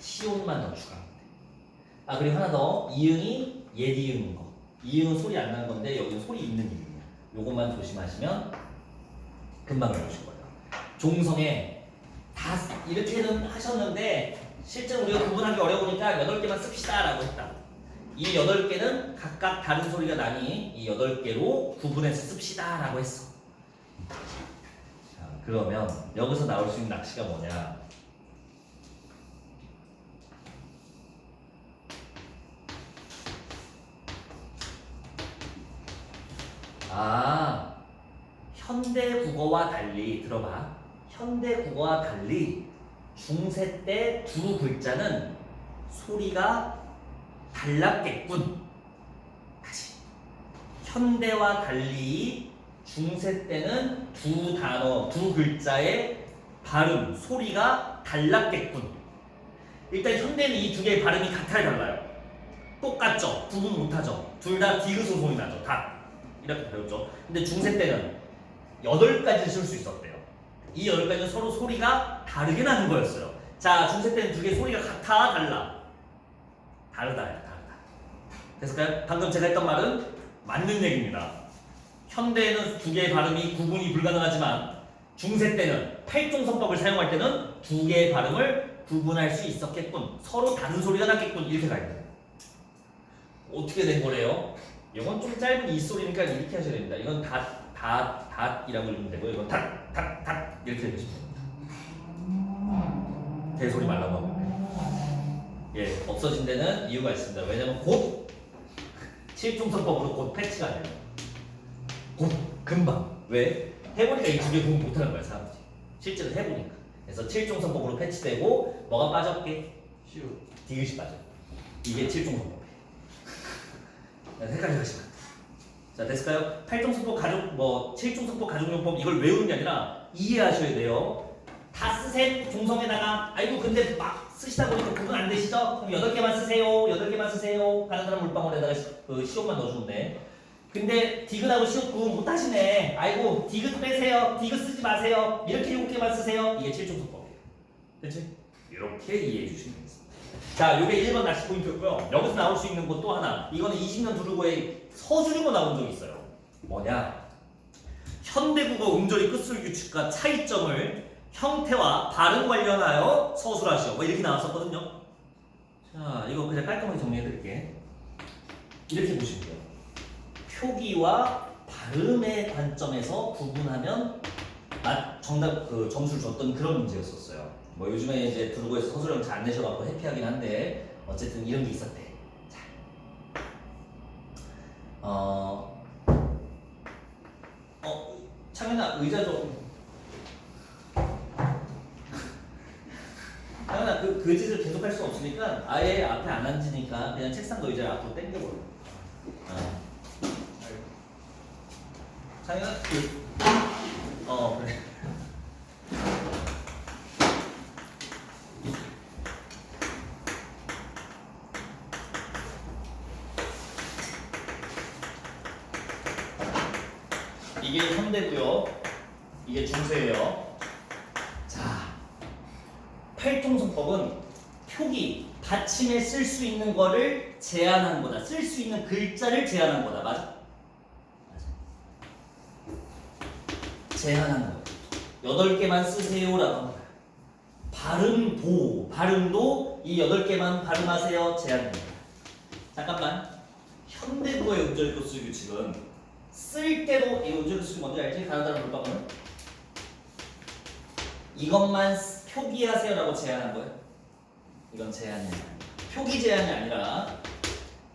시온만 더 추가하면 돼. 아 그리고 하나 더 이응이 예디응인 거. 이응은 소리 안 나는 건데 여기는 소리 있는 이응이야. 요것만 조심하시면 금방 외우실 거예요. 종성에 다 이렇게는 하셨는데 실제로 우리가 구분하기 어려우니까 8개만 씁시다라고 했다. 이 8개는 각각 다른 소리가 나니 이 8개로 구분해서 씁시다라고 했어. 자, 그러면 여기서 나올 수 있는 낚시가 뭐냐? 아, 현대 국어와 달리 들어봐. 현대 국어와 달리 중세 때 두 글자는 소리가 달랐겠군. 다시. 현대와 달리 중세 때는 두 단어, 두 글자의 발음, 소리가 달랐겠군. 일단 현대는 이 두 개의 발음이 같아야 달라요. 똑같죠? 구분 못하죠? 둘 다 디귿으로 소리 나죠? 다. 이렇게 배웠죠? 근데 중세 때는 여덟 가지를 쓸 수 있었대요. 이 여덟 가지는 서로 소리가 다르게 나는 거였어요. 자, 중세 때는 두 개 소리가 같아, 달라? 다르다, 다르다. 됐을까요? 방금 제가 했던 말은 맞는 얘기입니다. 현대에는 두 개의 발음이 구분이 불가능하지만 중세 때는 팔종선법을 사용할 때는 두 개의 발음을 구분할 수 있었겠군. 서로 다른 소리가 났겠군. 이렇게 가야 돼요. 어떻게 된 거래요? 이건 좀 짧은 이 소리니까 이렇게 하셔야 됩니다. 이건 닷, 닷, 닷이라고 읽으면 되고요. 이건 닷, 닷, 닷 이렇게 읽으시면 됩니다. 대소리 말라고 하고. 예, 없어진 데는 이유가 있습니다. 왜냐면 곧 실종선법으로 곧 패치가 돼요. 곧 금방. 왜? 해보니까 이 두개 공부 못하는 거야 사람들이. 실제로 해보니까. 그래서 칠종선법으로 패치되고 뭐가 빠졌게? 시우 디귿이 빠져. 이게 칠종선법이에요. 헷갈려 하시면 안 돼. 자 됐을까요? 팔종선법 가족 뭐 칠종선법 가족용법 이걸 외우는 게 아니라 이해하셔야 돼요. 다 쓰셈 종성에다가 아이고 근데 막 쓰시다 보니까 구분 안 되시죠? 그럼 여덟 개만 쓰세요. 여덟 개만 쓰세요. 가는 사람 물방울에다가 시- 그 시옷만 넣어주면 돼. 근데 디귿하고 시옷 구분 못 하시네. 아이고 디귿 빼세요. 디귿 쓰지 마세요. 이렇게 일곱 개만 쓰세요. 이게 칠종선법이에요. 그렇지? 이렇게 이해해 주시면 되겠습니다. 자, 요게 1번 낚시 포인트고요. 여기서 나올 수 있는 것또 하나. 이거는 20년 두르고의 서술이고 나온 적이 있어요. 뭐냐? 현대국어 음절이 끝술 규칙과 차이점을 형태와 발음 관련하여 서술하시오. 뭐 이렇게 나왔었거든요. 자, 이거 그냥 깔끔하게 정리해 드릴게. 이렇게 보시면 돼요. 표기와 발음의 관점에서 구분하면 아, 정답 그 점수를 줬던 그런 문제였었어요. 뭐 요즘에 이제 두르고에서 서술형 잘 안 내셔갖고 해피하긴 한데 어쨌든 이런 게 있었대. 자, 어, 어, 창현아 의자 좀. 창현아 그, 그 짓을 계속 할 수 없으니까 아예 앞에 안 앉으니까 그냥 책상도 의자 앞으로 당겨버려. 어. 창현아 그, 어 그래. 이게 현대고요. 이게 중세예요. 자, 팔통성법은 표기, 받침에 쓸 수 있는 거를 제한한 거다. 쓸 수 있는 글자를 제한한 거다. 맞아? 맞아. 제한한 거. 여덟 개만 쓰세요라고 합니다. 발음도, 발음도 이 여덟 개만 발음하세요. 제한됩니다. 잠깐만. 현대국어의 음절 교수 규칙은 쓸 때도 이 음절 교수 뭔지 알지? 가나다라 물방울. 이것만 쓰- 표기하세요라고 제한한 거예요. 이건 제한이 아니야. 표기 제한이 아니라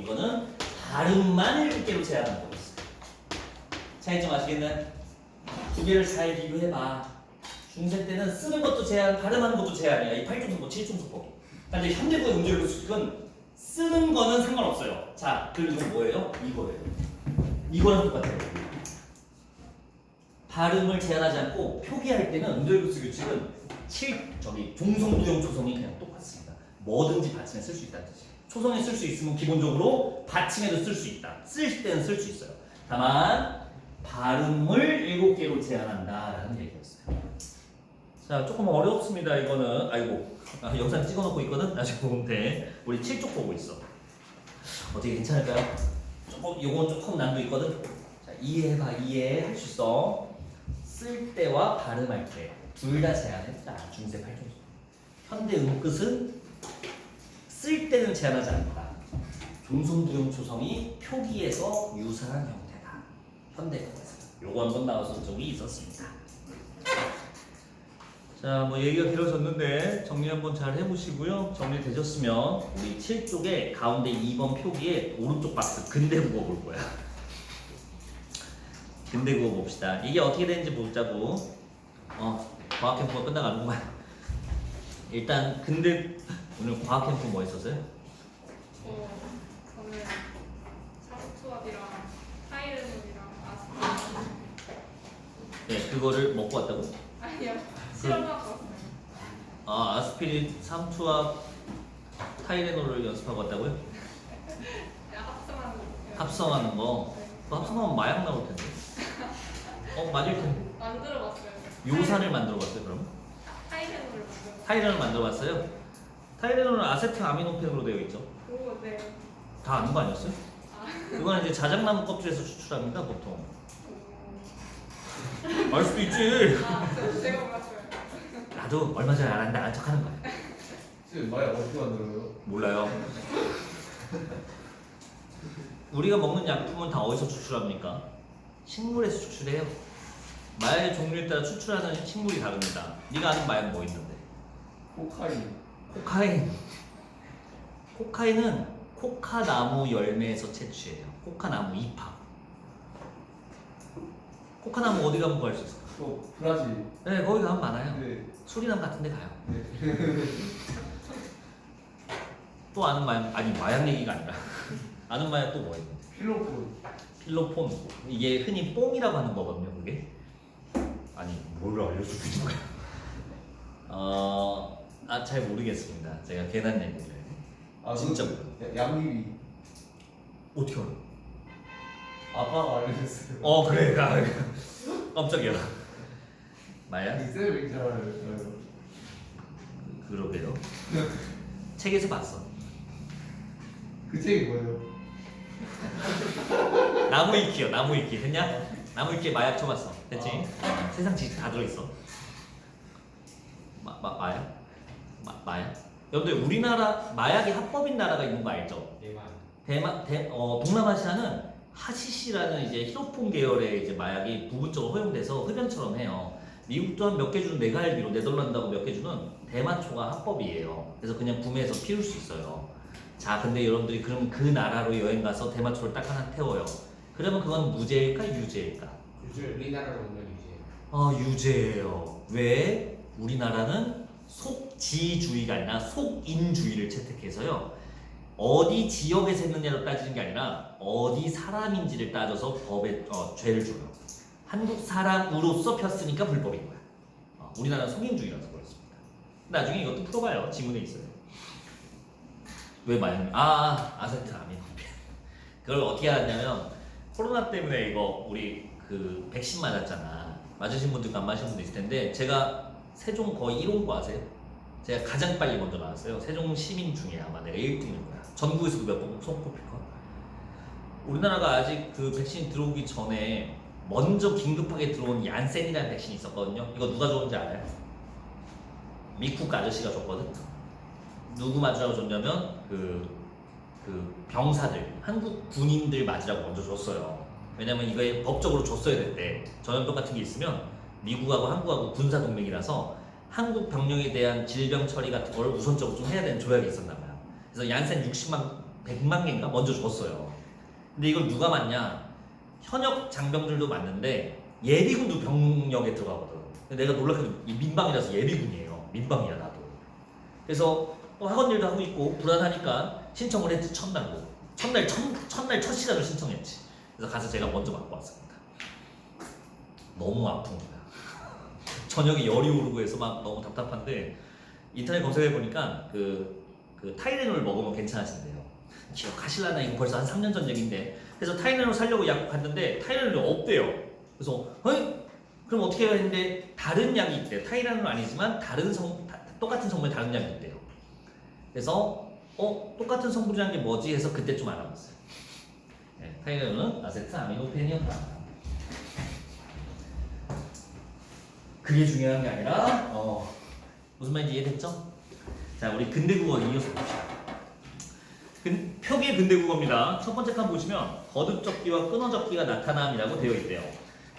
이거는 발음만 일곱 개로 제한한 거였어. 차이점 아시겠나요? 두 개를 잘 비교해봐. 중세 때는 쓰는 것도 제한, 발음하는 것도 제한이야. 이 8중속법, 7중속법. 근데 현대국의 음절 교수는 쓰는 거는 상관없어요. 자, 이건 뭐예요? 이거예요. 이거랑 똑같아요. 발음을 제한하지 않고 표기할 때는 음절교수 규칙은 7 저기 종성부용 초성이 그냥 똑같습니다. 뭐든지 받침에 쓸 수 있다는 뜻이에요. 초성에 쓸 수 있으면 기본적으로 받침에도 쓸 수 있다. 쓸 때는 쓸 수 있어요. 다만 발음을 7개로 제한한다라는 얘기였어요. 자, 조금 어렵습니다. 이거는 아이고 아, 영상 찍어놓고 있거든. 나중에 보면 돼. 우리 7쪽 보고 있어. 어떻게 괜찮을까요? 조금 요건 조금 난도 있거든. 자, 이해해봐. 이해 할 수 있어. 쓸 때와 발음할 때 둘 다 제한했다. 중세 8종. 현대 음끝은 쓸 때는 제한하지 않는다. 중손부용 초성이 표기에서 유사한 형태다. 현대법에서. 요거 한번 나와서 적이 있었습니다. 자, 뭐 얘기가 길어졌는데 정리 한번 잘 해보시고요. 정리되셨으면 우리 7쪽에 가운데 2번 표기에 오른쪽 박스 근대 국어 볼 거야. 근대 국어 봅시다. 이게 어떻게 되는지 보자고. 어, 과학 캠프가 끝나가는구만. 일단 근대 오늘 과학 캠프 뭐 했었어요? 어, 저는 사수투합이랑 타이레놀이랑 아스피린 네, 그거를 먹고 왔다고? 아니요 왔어요. 아, 아스피린 3투와 타이레놀을 연습하고 왔다고요? 합성하는 거. 합성하는 거. 네. 그 합성하면 마약 나올 텐데. 어, 맞을 텐데. 만들어봤어요. 요산을 만들어 봤어요, 그럼? 타이레놀을 만들어. 타이레놀 만들어 봤어요? 타이레놀은 아세트 아미노펜으로 되어 있죠. 오, 네. 다 아는 거 아니었어요? 그건 이제 자작나무 껍질에서 추출합니다, 보통. 오. 알 수도 있지. 아, 저- 제가 몰랐어요. 나도 얼마 전에 알았는데 아는 척 하는 거야. 지금 마약 어떻게 만들어요? 몰라요. 우리가 먹는 약품은 다 어디서 추출합니까? 식물에서 추출해요. 마약의 종류에 따라 추출하는 식물이 다릅니다. 네가 아는 마약 뭐 있는데? 코카인 코카인. 코카인은 코카나무 열매에서 채취해요. 코카나무 잎합. 코카나무 어디 가면 구할 수 있어? 또 브라질. 네, 거기 가면 많아요. 네, 수리남 같은 데 가요. 네. 또 아는 마약, 아니 마약 얘기가 아니라. 아는 마약 또뭐 있는데? 필로폰. 필로폰. 이게 흔히 뽕이라고 하는 거거든요 그게. 아니 뭘 알려주고 있는 거야? 어 아 잘 모르겠습니다. 제가 괜한 얘기를. 아, 진짜 그 양귀비. 어떻게 알아? 아빠가 알려줬어요. 어 그래. 아, 깜짝이야 마야 쌤이 잘 알려줘요 그러게요 책에서 봤어 그 책이 뭐예요? 나무 위키요 나무 위키 했냐? 나무 위키에 마약 쳐봤어 됐지? 세상 지식 다 들어있어 마, 마, 마약? 마, 마약? 여러분들 우리나라 마약이 합법인 나라가 있는 거 알죠? 대만 대마, 대, 어, 동남아시아는 하시시라는 이제 히로폰 계열의 이제 마약이 부분적으로 허용돼서 흡연처럼 해요. 미국도 한 몇 개 주는 내가 알기로 네덜란드하고 몇 개 주는 대마초가 합법이에요. 그래서 그냥 구매해서 피울 수 있어요. 자, 근데 여러분들이 그럼 그 나라로 여행 가서 대마초를 딱 하나 태워요. 그러면 그건 무죄일까 유죄일까? 요즘 우리나라로 오면 이제 아 유죄예요. 왜? 우리나라는 속지주의가 아니라 속인주의를 채택해서요. 어디 지역에서 했느냐로 따지는 게 아니라 어디 사람인지를 따져서 법에 어, 죄를 줘요. 한국 사람으로서 폈으니까 불법인 거야. 어, 우리나라는 속인주의라서 그렇습니다. 나중에 이것도 풀어봐요. 지문에 있어요. 왜 마약? 아 아세트 아미노펜. 그걸 어떻게 하냐면 코로나 때문에 이거 우리 그 백신 맞았잖아. 맞으신 분들도 안 맞으신 분도 있을 텐데 제가 세종 거의 1호인 거 아세요? 제가 가장 빨리 먼저 나왔어요. 세종 시민 중에 아마 내가 1등일 거야. 전국에서도 몇번 손꼽힐 거. 우리나라가 아직 그 백신 들어오기 전에 먼저 긴급하게 들어온 얀센이라는 백신이 있었거든요. 이거 누가 줬는지 알아요? 미국 아저씨가 줬거든. 누구 맞으라고 줬냐면 그, 그 병사들, 한국 군인들 맞으라고 먼저 줬어요. 왜냐면 이거에 법적으로 줬어야 됐대. 전염병 같은 게 있으면 미국하고 한국하고 군사 동맹이라서 한국 병력에 대한 질병 처리 같은 걸 우선적으로 좀 해야 되는 조약이 있었나 봐요. 그래서 얀센 60만, 100만 개인가 먼저 줬어요. 근데 이걸 누가 맞냐? 현역 장병들도 맞는데 예비군도 병력에 들어가거든. 내가 놀랍게도 이 민방이라서 예비군이에요. 민방이야 나도. 그래서 또 학원 일도 하고 있고 불안하니까 신청을 했지 첫날로. 첫날 첫, 첫날 첫 시간을 신청했지. 그래서 가서 제가 먼저 맞고 왔습니다. 너무 거야. 저녁에 열이 오르고 해서 막 너무 답답한데 인터넷 검색해 보니까 그, 그 타이레놀 먹으면 괜찮아진대요. 기억하실라나 이거 벌써 한 3년 전 얘기인데 그래서 타이레놀 살려고 약 갔는데 타이레놀이 없대요. 그래서 어이 그럼 어떻게 해야 되는데 다른 약이 있대요. 타이라는 아니지만 다른 성 다- 똑같은 성분의 다른 약이 있대요. 그래서 어 똑같은 성분이라는 게 뭐지 해서 그때 좀 알아봤어요. 네, 타이라는 아세트 아미노펜이었다. 그게 중요한 게 아니라 어, 무슨 말인지 이해됐죠? 자 우리 근대국어 이어서 봅시다. 근, 표기의 근대국어입니다. 첫 번째 칸 보시면 거듭적기와 끊어적기가 나타남이라고 되어 있대요.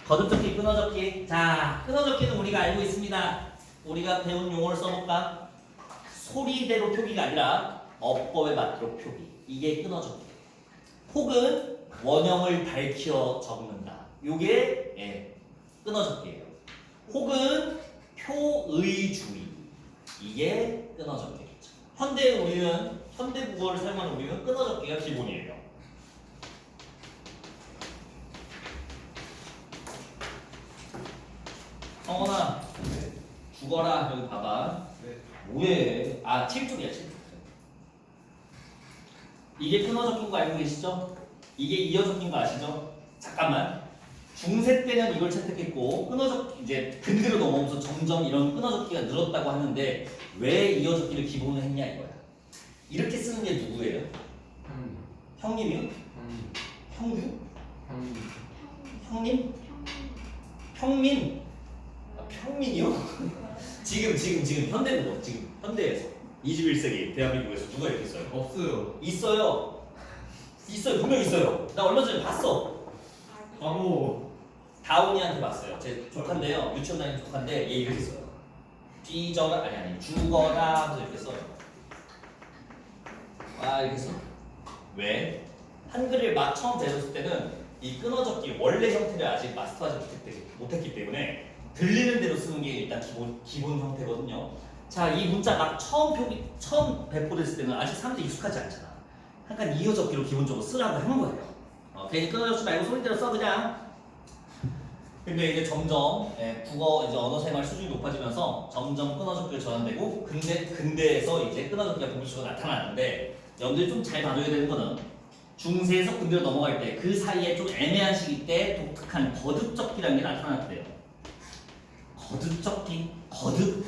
거듭적기, 끊어적기. 자, 끊어적기는 우리가 알고 있습니다. 우리가 배운 용어를 써볼까? 소리대로 표기가 아니라 어법에 맞도록 표기. 이게 끊어적기. 혹은 원형을 밝혀 적는다. 요게 예, 끊어적기예요. 혹은 표의주의. 이게 끊어적기겠죠. 현대 우리는 현대 국어를 사용하는 우리는 끊어적기가 기본이에요. 성원아 네. 죽어라 여기 봐봐. 네. 뭐해? 아 7쪽이야 7쪽. 이게 끊어적인 거 알고 계시죠? 이게 이어적인 거 아시죠? 잠깐만. 중세 때는 이걸 채택했고 끊어적 이제 근대로 넘어오면서 점점 이런 끊어적기가 늘었다고 하는데 왜 이어적기를 기본으로 했냐 이거야. 이렇게 쓰는 게 누구예요? 형, 형님이요? 형, 형규? 형, 형님? 평민? 아, 평민이요? 지금 지금 지금 현대국어 지금 현대에서 21세기 대한민국에서 누가 이렇게 써요? 없어요. 있어요. 있어요. 분명 있어요. 나 얼마 전에 봤어. 바보. 다운이한테 봤어요. 제 조카인데요. 유치원 다니는 조카인데 얘 이렇게 써요. 뒤져라 아니 아니 죽어라 하면서 이렇게 써요. 아 이렇게 써. 왜? 한글을 막 처음 배웠을 때는 이 끊어적기 원래 형태를 아직 마스터하지 못했기 때문에 들리는 대로 쓰는 게 일단 기본 기본 형태거든요. 자, 이 문자 막 처음 표기 처음 배포됐을 때는 아직 사람들이 익숙하지 않잖아. 약간 이어적기로 기본적으로 쓰라고 한 거예요. 어, 괜히 끊어적지 말고 소리대로 써 그냥. 근데 이제 점점 예, 국어 이제 언어 생활 수준이 높아지면서 점점 끊어적기가 전환되고 근대 근대에서 이제 끊어적기가 동물적으로 나타나는데 여러분들이 좀 잘 봐줘야 되는 거는 중세에서 근대로 넘어갈 때 그 사이에 좀 애매한 시기 때 독특한 거듭적기라는 게 나타났대요. 거듭적기, 거듭,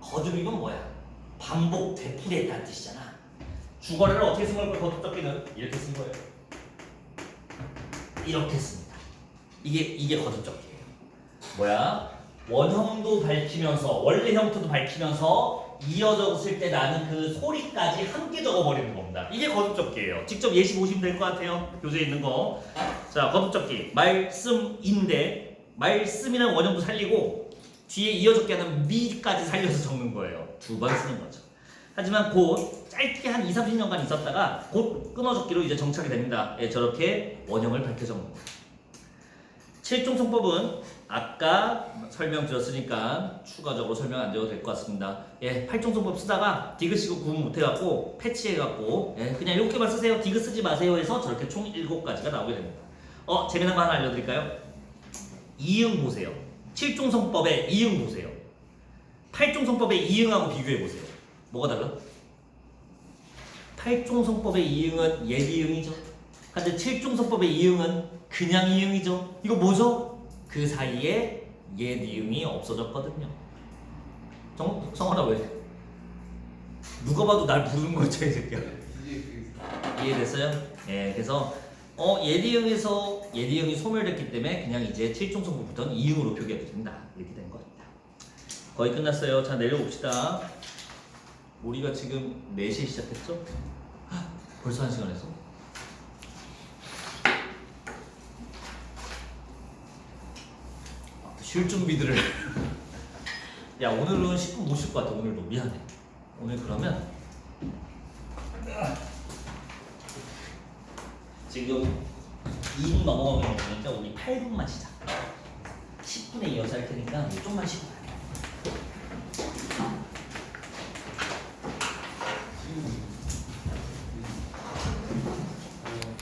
거듭 이건 뭐야? 반복, 되풀이했다는 뜻이잖아. 주거래를 어떻게 쓴 걸까? 거듭적기는 이렇게 쓴 거예요. 이렇게 씁니다. 이게 이게 거듭적기예요. 뭐야? 원형도 밝히면서 원래 형태도 밝히면서 이어져 쓸때 나는 그 소리까지 함께 적어버리는 겁니다. 이게 거듭적기예요. 직접 예시 보시면 될 것 같아요. 교재에 있는 거. 자, 거듭적기 말씀인데 말씀이라는 원형도 살리고 뒤에 이어적게 하는 미까지 살려서 적는 거예요. 두 번 쓰는 거죠. 하지만 곧 짧게 한 2, 30년간 있었다가 곧 끊어적기로 이제 정착이 됩니다. 예, 저렇게 원형을 밝혀 적는 거예요. 칠종 성법은 아까 설명드렸으니까 추가적으로 설명 안 드려도 될 것 같습니다. 예, 팔종 성법 쓰다가 디귿 시고 구분 못해갖고 패치해갖고 예, 그냥 이렇게만 쓰세요. 디귿 쓰지 마세요 해서 저렇게 총 일곱 가지가 나오게 됩니다. 어, 재미난 거 하나 알려드릴까요? 이응 보세요. 칠종 성법의 이응 보세요. 팔종 성법의 이응하고 비교해 보세요. 뭐가 달라? 팔종 성법의 이응은 예비응이죠. 근데 칠종 성법의 이응은 그냥 이응이죠. 이거 뭐죠? 그 사이에 예비응이 없어졌거든요. 정, 성원아 왜? 누가 봐도 날 부르는 거죠, 이 새끼야. 그 이해됐어요? 예, 그래서 어, 예디응에서 예디응이 소멸됐기 때문에 그냥 이제 칠종 성분부터는 이응으로 표기해도 된다. 이렇게 된 겁니다. 거의 끝났어요. 자 내려봅시다. 우리가 지금 4시에 시작했죠? 헉, 벌써 한 시간 했어? 아, 쉴 준비들을 야 오늘은 10분 못 쉴 것 같아 오늘도 미안해 오늘 그러면 지금 2분 넘어가면 되니까 우리 8분만 시작 10분에 이어서 할 테니까 좀만 쉬고 가요